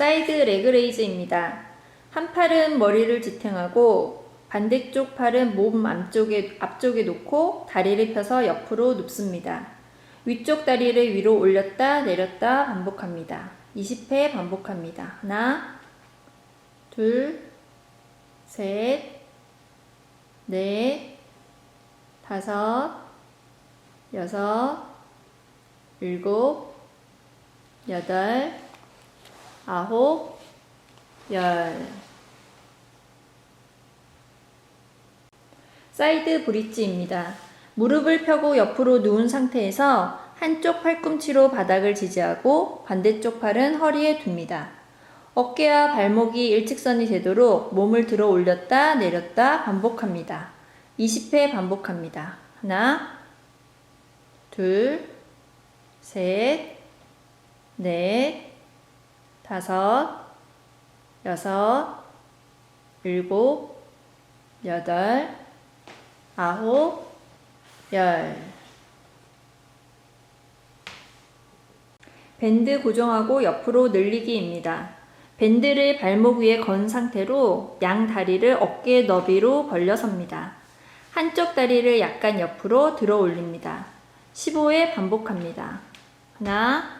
사이드 레그레이즈입니다. 한 팔은 머리를 지탱하고 반대쪽 팔은 몸 앞쪽에, 앞쪽에 놓고 다리를 펴서 옆으로 눕습니다. 위쪽 다리를 위로 올렸다 내렸다 반복합니다. 20회 반복합니다. 하나, 둘, 셋, 넷, 다섯, 여섯, 일곱, 여덟, 아홉, 열. 사이드 브릿지입니다. 무릎을 펴고 옆으로 누운 상태에서 한쪽 팔꿈치로 바닥을 지지하고 반대쪽 팔은 허리에 둡니다. 어깨와 발목이 일직선이 되도록 몸을 들어 올렸다 내렸다 반복합니다. 20회 반복합니다. 하나, 둘, 셋, 넷, 다섯, 여섯, 일곱, 여덟, 아홉, 열. 밴드 고정하고 옆으로 늘리기입니다. 밴드를 발목 위에 건 상태로 양 다리를 어깨 너비로 벌려섭니다. 한쪽 다리를 약간 옆으로 들어 올립니다. 15회 반복합니다. 하나,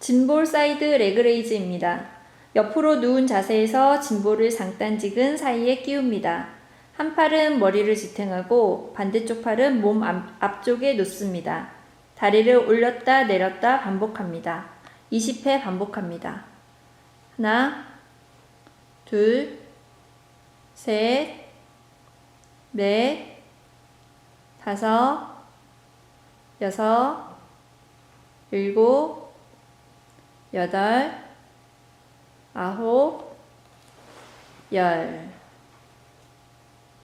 진볼 사이드 레그레이즈입니다. 옆으로 누운 자세에서 진볼을 장단지근 사이에 끼웁니다. 한 팔은 머리를 지탱하고 반대쪽 팔은 몸 앞- 앞쪽에 놓습니다. 다리를 올렸다 내렸다 반복합니다. 20회 반복합니다. 하나, 둘, 셋, 넷, 다섯, 여섯, 일곱, 여덟, 아홉, 열.